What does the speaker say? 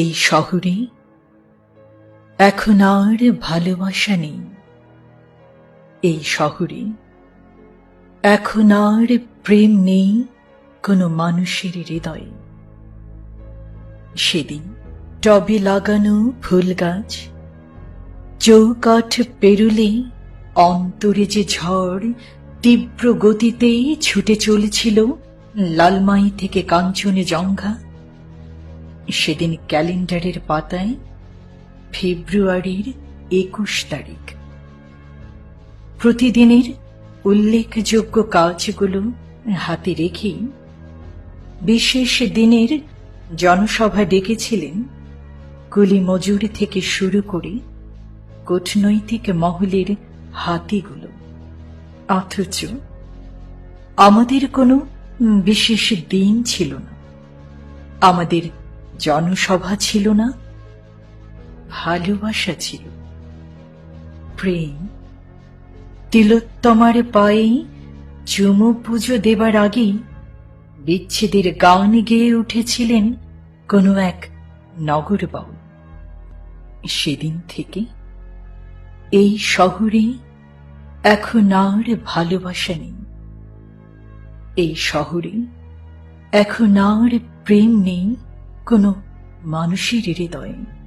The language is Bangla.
এই শহরে এখন আর ভালোবাসা নেই। এই শহরে এখন আর প্রেম নেই কোনো মানুষের হৃদয়ে। সেদিন টবে লাগানো ফুল গাছ, চৌকাঠ পেরুলে অন্তরে যে ঝড়, তীব্র গতিতে ছুটে চলেছিল লালমাই থেকে কাঞ্চনে জঙ্ঘা সেদিন ক্যালেন্ডারের পাতায় ফেব্রুয়ারির একুশ তারিখ। প্রতিদিনের উল্লেখযোগ্য কাজগুলো হাতে রেখেই বিশেষ দিনের জনসভা ডেকেছিলেন কুলি মজুর থেকে শুরু করে কূটনৈতিক মহলের হাতিগুলো। অথচ আমাদের কোনো বিশেষ দিন ছিল না। আমাদের জনসভা ছিল না, ভালোবাসা ছিল। প্রেম, তিলোত্তমার পায়ে চুমু পুজো দেবার আগেই বিচ্ছেদের গান গেয়ে উঠেছিলেন কোনো এক নগর বাউল। সেদিন থেকে এই শহরে এখন আর ভালোবাসা নেই। এই শহরে এখন আর প্রেম নেই। কোনো মানুষের হৃদয়ে।